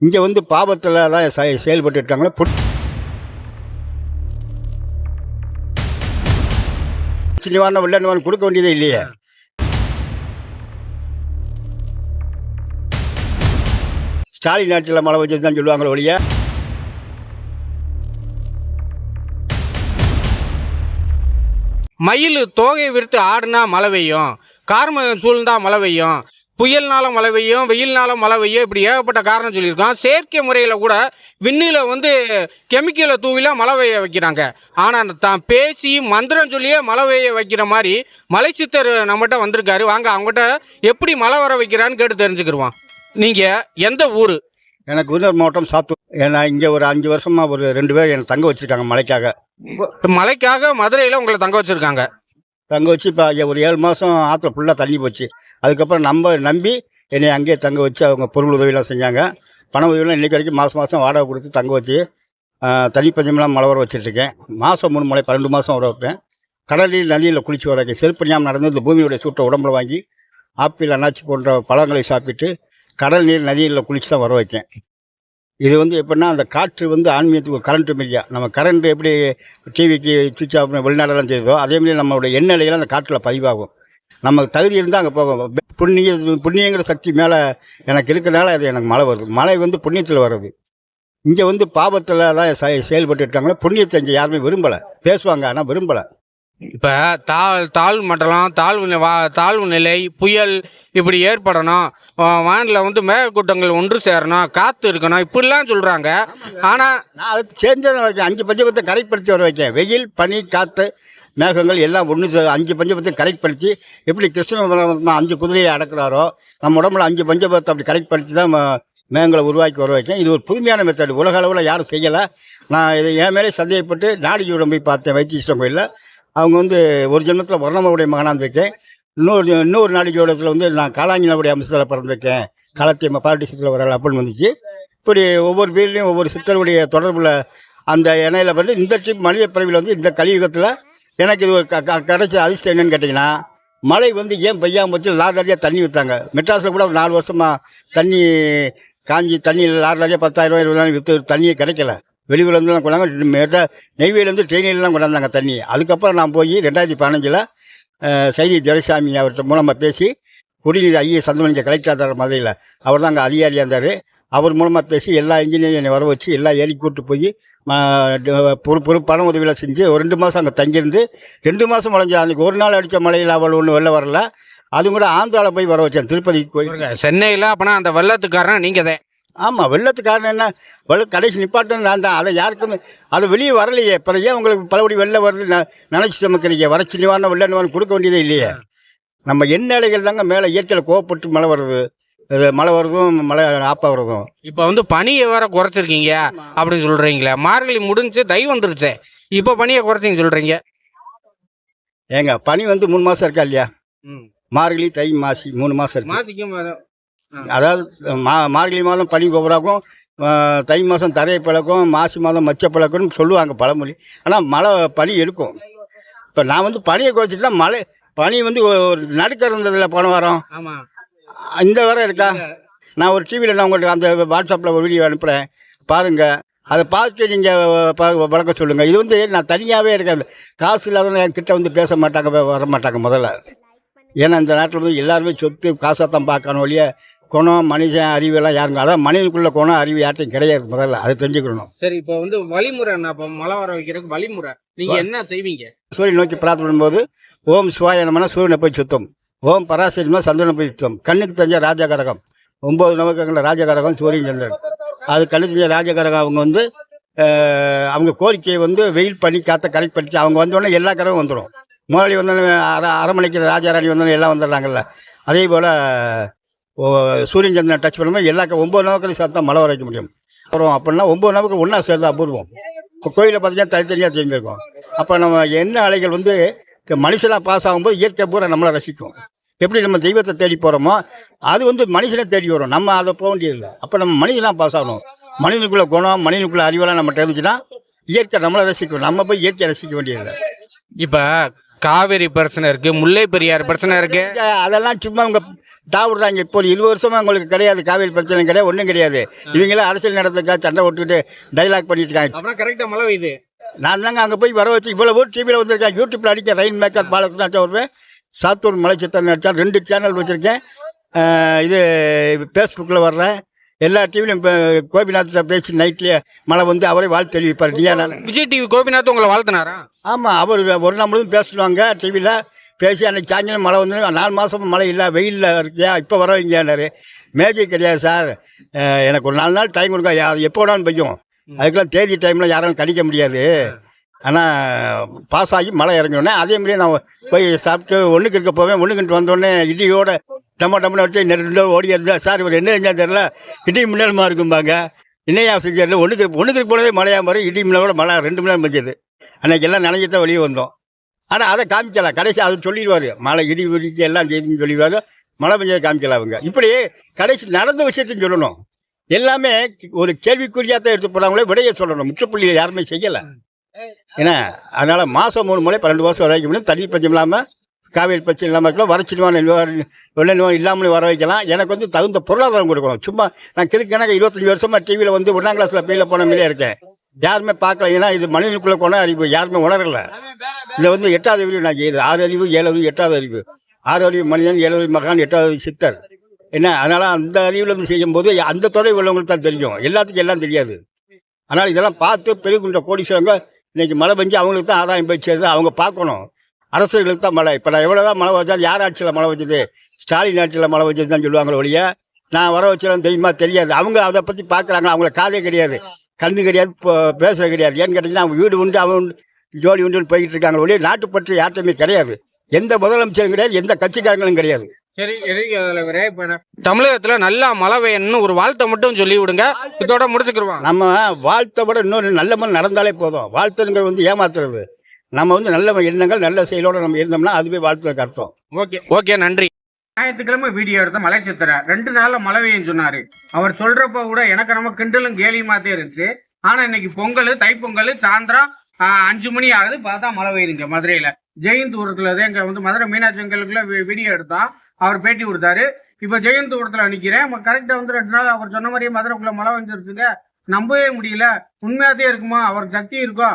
இங்கே வந்து பாவத்தில் தான் செ- செயல்பட்டு இருக்காங்களே நிவாரணம் வெள்ள நிவாரணம் கொடுக்க வேண்டியதே இல்லையே. ஸ்டாலின் ஆட்சியில் மழை வச்சது தான் சொல்லுவாங்களே ஒழிய. மயில் தோகை விரித்து ஆடுனா மழை பெய்யும். கார்மகம் சூழ்ந்தா மழை பெய்யும். புயல்னால மழை பெய்யும் வெயில்னால மழை பெய்யும் இப்படி ஏகப்பட்ட காரணம் சொல்லியிருக்கோம் செயற்கை முறையில் கூட விண்ணில் வந்து கெமிக்கலை தூவிலாம் மழை பெய்ய வைக்கிறாங்க. ஆனால் தான் பேசி மந்திரம் சொல்லியே மழை பெய்ய வைக்கிற மாதிரி மலை சித்தர் நம்மகிட்ட வந்திருக்காரு. வாங்க அவங்ககிட்ட எப்படி மழை வர வைக்கிறான்னு கேட்டு தெரிஞ்சுக்கிருவோம். நீங்கள் எந்த ஊர்? எனக்கு விருதுநகர் மாவட்டம் சாத்தூர். ஏன்னா இங்கே ஒரு அஞ்சு வருஷமா ஒரு ரெண்டு பேர் என்னை தங்க வச்சிருக்காங்க மழைக்காக மலைக்காக மதுரையில் உங்களை தங்க வச்சுருக்காங்க. தங்க வச்சு இப்போ ஒரு ஏழு மாதம் ஆற்றுல ஃபுல்லாக தண்ணி போச்சு. அதுக்கப்புறம் நம்ம நம்பி என்னை அங்கேயே தங்க வச்சு அவங்க பொருள் உதவியெல்லாம் செஞ்சாங்க. பண உதவியெல்லாம் இன்றைக்கி வரைக்கும் மாதம் மாதம் வாடகை கொடுத்து தங்க வச்சு ஆஹ், தண்ணி மழை வர வச்சுட்ருக்கேன். மாதம் மூணு மழை பன்னெண்டு மாதம் வர வைப்பேன். கடலில் நதியில் குளிச்சு வர செருப்பு செருப்பணியாமல் நடந்து இந்த பூமியுடைய சூட்டை உடம்புல வாங்கி ஆப்பிள் அன்னாச்சி போன்ற பழங்களை சாப்பிட்டு கடல் நீர் நதியில் குளிச்சு தான் வர வைக்கேன். இது வந்து எப்படின்னா அந்த காற்று வந்து ஆன்மீகத்துக்கு கரண்ட் மீடியா நம்ம கரண்ட் எப்படி டிவிக்கு சுவிட்ச் ஆஃப் வெளிநாடெல்லாம் தெரியுதோ அதே மாதிரி நம்மளுடைய எண்ணெய்லாம் அந்த காற்றில் பதிவாகும். நமக்கு தகுதி இருந்தால் அங்கே போகும் புண்ணிய புண்ணியங்கிற சக்தி மேலே எனக்கு இருக்கிறனால அது எனக்கு மழை வருது. மழை வந்து புண்ணியத்தில் வருது. இங்கே வந்து பாவத்தில் தான் செயல்பட்டு இருக்காங்களே புண்ணியத்தை இங்கே யாருமே விரும்பலை. பேசுவாங்க ஆனால் விரும்பலை. இப்போ தாழ் தாழ்வு மண்டலம் தாழ்வு வா தாழ்வு நிலை புயல் இப்படி ஏற்படணும். வானில் வந்து மேகக்கூட்டங்கள் ஒன்று சேரணும் காற்று இருக்கணும் இப்படிலாம் சொல்கிறாங்க ஆனால் நான் அதை சேர்ந்து வைக்கேன் அஞ்சு பஞ்சபத்தை கரைப்படுத்தி வர வைக்கேன். வெயில் பனி காற்று மேகங்கள் எல்லாம் ஒன்று அஞ்சு பஞ்சபத்தை கரைப்படுத்தி எப்படி கிருஷ்ண அஞ்சு குதிரையை அடக்குறாரோ நம்ம உடம்புல அஞ்சு பஞ்சபத்தை அப்படி கரெக்ட் படுத்தி தான் மேகங்களை உருவாக்கி வர வைக்கேன் இது ஒரு புதுமையான மெத்தட் உலக அளவில் யாரும் செய்யலை. நான் இதை என் மேலே சந்தேகப்பட்டு நாடிஜூடம் போய் பார்த்தேன் வைத்தீஸ்வரன் கோயிலில் அவங்க வந்து ஒரு ஜென்மத்தில் வர்ணமவுடைய மகனாக இருந்திருக்கேன். இன்னொரு இன்னொரு நாடிஜோடத்தில் வந்து நான் காலாங்கினுடைய அம்சத்தில் பிறந்திருக்கேன். காலத்தியம்ம பாரடிசத்தில் வரல அப்படின்னு வந்துச்சு. இப்படி ஒவ்வொரு வீட்லேயும் ஒவ்வொரு சித்தருடைய தொடர்பில் அந்த இணையில வந்து இந்த ட்ரிப் மனித பிறவியில் வந்து இந்த கலியுகத்தில் எனக்கு இது ஒரு க- கிடைச்ச அதிர்ஷ்டம் என்னன்னு கேட்டிங்கன்னா மழை வந்து ஏன் பெய்யாமல் வச்சு லாரியாக தண்ணி விற்றாங்க மெட்ராஸில் கூட நாலு வருஷமாக தண்ணி காஞ்சி தண்ணி லாரியாக பத்தாயிரம் இருபதாயிரம் விற்று தண்ணியே கிடைக்கல. வெளியூர்லேருந்துலாம் கொண்டாங்க மெட்ரா நெய்வேலிலேருந்து ட்ரெயினிலலாம் கொண்டாந்தாங்க தண்ணி. அதுக்கப்புறம் நான் போய் ரெண்டாயிரத்தி பதினஞ்சில் சைதி துரைசாமி அவர்கிட்ட மூலமாக பேசி குடிநீர் ஐஏ சந்தமணிக்க கலெக்டர் தர மதுரையில் அவர் தான் அங்கே அதிகாரியாக இருந்தார். அவர் மூலமாக பேசி எல்லா இன்ஜினியரும் என்னை வர வச்சு எல்லா ஏறி கூட்டு போய் பொறு பொறு பண உதவியில் செஞ்சு ஒரு ரெண்டு மாதம் அங்கே தங்கியிருந்து ரெண்டு மாதம் மழைஞ்சா அன்றைக்கி ஒரு நாள் அடித்த மழையில் அவள் ஒன்றும் வெளில வரல. அதுவும் கூட ஆந்திராவில் போய் வர வச்சேன் திருப்பதிக்கு போய். சென்னையில் அப்போனா அந்த வெள்ளத்துக்காரன் நீங்கள் தான். ஆமாம் வெள்ளத்துக்கு காரணம் என்ன வெள்ள கடைசி நிப்பாட்டம் நான் தான். அதை யாருக்குமே அது வெளியே வரலையே. அப்புறம் ஏன் உங்களுக்கு பலபடி வெள்ளம் வருது நான் நினச்சி சமைக்கிறீங்க வறட்சி நிவாரணம் வெள்ள நிவாரணம் கொடுக்க வேண்டியதே இல்லையே. நம்ம எண்ணெய்கள் தாங்க மேலே இயற்கையில் கோவப்பட்டு மழை வருது இது மழை வருதும் மழை ஆப்பா வருதும். இப்போ வந்து பனியை வேற குறைச்சிருக்கீங்க அப்படின்னு சொல்கிறீங்களே மார்கழி முடிஞ்சு தை வந்துருச்சே இப்போ பனியை குறைச்சிங்க சொல்கிறீங்க ஏங்க பனி வந்து மூணு மாதம் இருக்கா இல்லையா? மார்கழி தை மாசி மூணு இருக்கு. மாசிக்கும் அதாவது மா மார்கழி மாதம் பனி கோபுராக்கும் தை மாதம் தரையை பழக்கம் மாசி மாதம் மச்ச பழக்கம்னு சொல்லுவாங்க பழமொழி. ஆனால் மழை பனி இருக்கும். இப்போ நான் வந்து பனியை குறைச்சிட்டா மழை பனி வந்து ஒரு நடுக்க இருந்ததில்ல போன வாரம். ஆமாம் இந்த வாரம் இருக்கா? நான் ஒரு டிவியில் நான் உங்களுக்கு அந்த வாட்ஸ்அப்பில் ஒரு வீடியோ அனுப்புகிறேன் பாருங்கள் அதை பார்த்து நீங்கள் வளர்க்க சொல்லுங்கள் இது வந்து நான் தனியாகவே இருக்கேன். காசு இல்லாதவங்க என் கிட்ட வந்து பேச மாட்டாங்க வர மாட்டாங்க முதல்ல. ஏன்னா இந்த நாட்டில் வந்து எல்லாருமே சொத்து காசாக தான் பார்க்கணும் ஒழிய குணம் மனுஷன் அறிவெல்லாம் யாருங்க அதான் மனிதனுக்குள்ள குணம் அறிவு யார்ட்டையும் கிடையாது முதல்ல. அதை தெரிஞ்சுக்கணும். சரி இப்போ வந்து வழிமுறை இப்போ மழை வர வைக்கிறதுக்கு வழிமுறை. நீங்கள் என்ன செய்வீங்க? சூரியன் நோக்கி பிரார்த்தனை பண்ணும்போது ஓம் சிவாய நமனா சூரியனை போய் சுத்தம். ஓம் பராசரிமா சந்திரன போய் கண்ணுக்கு தெரிஞ்ச ராஜகரகம். ஒம்பது நவக்கங்களில் ராஜகரகம் சூரியன் சந்திரன் அது கண்ணுக்கு தெரிஞ்ச ராஜகரகம். அவங்க வந்து அவங்க கோரிக்கையை வந்து வெயில் பண்ணி காற்ற கரெக்ட் பண்ணிச்சு. அவங்க வந்தோடனே எல்லா கரகம் வந்துடும் முதலாளி வந்தோடனே அரை அரமணிக்கு ராஜாராணி வந்தோடனே எல்லாம் வந்துடுறாங்கல்ல. அதே போல் சூரியன் சந்திரனை டச் பண்ணும்போது எல்லா ஒம்பது நவக்களையும் சேர்த்தா மழை வரைக்க முடியும். அப்புறம் அப்படின்னா ஒம்பது நவக்கு ஒன்றா சேர்ந்து அபூர்வம். இப்போ கோயிலை பார்த்தீங்கன்னா தனித்தனியாக திரும்பியிருக்கோம் அப்போ நம்ம என்ன அலைகள் வந்து மனுஷனாக பாஸ் ஆகும்போது இயற்கை பூரா நம்மளை ரசிக்கும். எப்படி நம்ம தெய்வத்தை தேடி போகிறோமோ அது வந்து மனுஷனை தேடி வரும். நம்ம அதை போக வேண்டியதில்லை. அப்போ நம்ம மனிதனாக பாஸ் ஆகணும். மனிதனுக்குள்ள குணம் மனிதனுக்குள்ள அறிவெல்லாம் நம்மகிட்ட இருந்துச்சுன்னா இயற்கை நம்மளை ரசிக்கும். நம்ம போய் இயற்கையை ரசிக்க வேண்டியதில்லை. இப்போ காவேரி பிரச்சனை இருக்கு முல்லை பெரியார் பிரச்சனை இருக்கு. அதெல்லாம் சும்மா அவங்க தாவிடுறாங்க இப்போ ஒரு இருபது வருஷமா உங்களுக்கு கிடையாது. காவேரி பிரச்சனை கிடையாது ஒன்றும் கிடையாது. இவங்களாம் அரசியல் நடத்துக்கா சண்டை விட்டுக்கிட்டு டைலாக் பண்ணிட்டு இருக்காங்க. அப்புறம் கரெக்டா மழை பெய்யுது. நான் தாங்க அங்கே போய் வர வச்சு இவ்வளோ டிவியில் வந்திருக்கேன். யூடியூப்பில் அடிக்க ரெயின் மேக்கர் பாலகிருஷ்ணா வருவேன். சாத்தூர் மலை சித்தன் நடிச்சா ரெண்டு சேனல் வச்சுருக்கேன். இது ஃபேஸ்புக்கில் வர்றேன். எல்லா டிவிலையும் இப்போ கோபிநாத்கிட்ட பேசி நைட்லேயே மழை வந்து அவரே வாழ்த்து தெரிவிப்பார். நீயா நான். விஜய் டிவி கோபிநாத் உங்களை வாழ்த்தினாரா? ஆமாம் அவர் ஒரு நாள் முழுவதும் பேசுவாங்க டிவியில் பேசி அன்னைக்கு சாயங்காலம் மழை வந்து நாலு மாதம் மழை இல்லை வெயிலில் இருக்கியா? இப்போ வர வைங்கன்னாரு. மேஜிக் கிடையாது சார். எனக்கு ஒரு நாலு நாள் டைம் கொடுங்க. யா- எப்போ வேணாலும் பெய்யும். அதுக்கெல்லாம் தேதி டைமில் யாராலும் கணிக்க முடியாது. ஆனால் பாஸ் ஆகி மழை இறங்கினோடனே அதே மாதிரியே நான் போய் சாப்பிட்டு ஒன்றுக்கு இருக்க போவேன். ஒன்றுக்கு வந்தோடனே இடியோட டம்ம டம்மனை வச்சு நெருண்டு ஓடி இருந்தா சார் இவர் என்ன செஞ்சா தெரியல? இடி மின்னலுமா இருக்கும்பாங்க. என்னையா செஞ்சாரு ஒன்றுக்கு ஒன்றுக்கு போனதே மழையாக மாறி இடி மின்னலோட மழை ரெண்டு மணி நேரம் பெஞ்சது. அன்னைக்கு எல்லாம் நினைஞ்சு தான் வெளியே வந்தோம். ஆனால் அதை காமிக்கல. கடைசி அவர் சொல்லிடுவார். மழை இடி விடிச்சு எல்லாம் செய்துன்னு சொல்லிடுவாரு. மழை பெஞ்சதை காமிக்கல அவங்க. இப்படி கடைசி நடந்த விஷயத்தையும் சொல்லணும். எல்லாமே ஒரு கேள்விக்குறியாக தான் எடுத்து போகிறாங்களே விடையை சொல்லணும். முற்றுப்புள்ளியை யாருமே செய்யலை. ஏன்னா அதனால் மாதம் மூணு முறை பன்னெண்டு மாதம் வர வைக்க முடியும். தண்ணி பஞ்சம் இல்லாமல் காவேரி பிரச்சனை இல்லாமல் இருக்கலாம். வறட்சிடுவான வெள்ள நோய் இல்லாமலே வர வைக்கலாம். எனக்கு வந்து தகுந்த பொருளாதாரம் கொடுக்கணும். சும்மா நான் கிறுக்கு இருபத்தஞ்சி வருஷமாக டிவியில் வந்து ஒன்றாம் கிளாஸில் பெயில் போன இருக்கேன். யாருமே பார்க்கல. ஏன்னா இது மனிதனுக்குள்ளே போன அறிவு. யாருமே உணரல. இதை வந்து எட்டாவது அறிவு நான் செய்யுது ஆறு அறிவு ஏழு அறிவு எட்டாவது அறிவு. ஆறு அறிவு மனிதன் ஏழு அறிவு மகான் எட்டாவது சித்தர். என்ன? அதனால் அந்த அறிவில் இருந்து செய்யும்போது அந்த துறை உள்ளவங்களுக்கு தான் தெரியும். எல்லாத்துக்கும் எல்லாம் தெரியாது. ஆனால் இதெல்லாம் பார்த்து பெருகுன்ற கோடீஸ்வரங்க இன்னைக்கு மழை பெஞ்சு அவங்களுக்கு தான் ஆதாயம் போய் சேருது. அவங்க பார்க்கணும். அரசர்களுக்கு தான் மழை. இப்போ நான் எவ்வளோ தான் மழை வச்சாலும் யார் ஆட்சியில் மழை வச்சது? ஸ்டாலின் ஆட்சியில் மழை வச்சது தான் சொல்லுவாங்களே ஒழிய நான் வர வச்சாலும் தெரியுமா? தெரியாது. அவங்க அதை பற்றி பார்க்குறாங்க அவங்கள காதே கிடையாது. கண்ணு கிடையாது இப்போ பேசுகிற கிடையாது. ஏன்னு கேட்டிங்கன்னா அவங்க வீடு உண்டு அவன் உண்டு, ஜோடி உண்டுன்னு போய்கிட்டு இருக்காங்க ஒழிய நாட்டுப்பற்று யார்ட்டையுமே கிடையாது. எந்த முதலமைச்சரும் கிடையாது எந்த கட்சிக்காரங்களும் கிடையாது. சரி எரிக்க தலைவரே இப்போ தமிழகத்துல நல்லா மழை பெய்யணும்னு ஒரு வாழ்த்தை மட்டும் சொல்லி விடுங்க இதோட முடிச்சுக்கிருவாங்க நம்ம வாழ்த்தை விட இன்னொரு நல்ல மண் நடந்தாலே போதும். வாழ்த்துங்கிறது வந்து ஏமாத்துறது. நம்ம வந்து நல்ல எண்ணங்கள் நல்ல செயலோட நம்ம இருந்தோம்னா அதுவே வாழ்த்துக்கு அர்த்தம். ஓகே ஓகே நன்றி. ஞாயிற்றுக்கிழமை வீடியோ எடுத்த மலை சித்திர ரெண்டு நாள்ல மழை பெய்யும் சொன்னாரு. அவர் சொல்றப்ப கூட எனக்கு நம்ம கிண்டலும் கேலியுமாத்தே இருந்துச்சு. ஆனா இன்னைக்கு பொங்கல் தைப்பொங்கல் சாயந்தரம் அஞ்சு மணி ஆகுது. பார்த்தா மழை பெய்யுதுங்க மதுரையில. ஜெயந்தூரத்துல தான் இங்க வந்து மதுரை மீனாட்சி அங்கலுக்குள்ள வீடியோ எடுத்தோம் அவர் பேட்டி கொடுத்தாரு. இப்ப ஜெயந்தூரத்துல நிக்கிறேன் கரெக்டா வந்து ரெண்டு நாள் அவர் சொன்ன மாதிரியே மதுரைக்குள்ள மழை வந்துருச்சுங்க. நம்பவே முடியல. உண்மையாதே இருக்குமா? அவர் சக்தி இருக்கோ?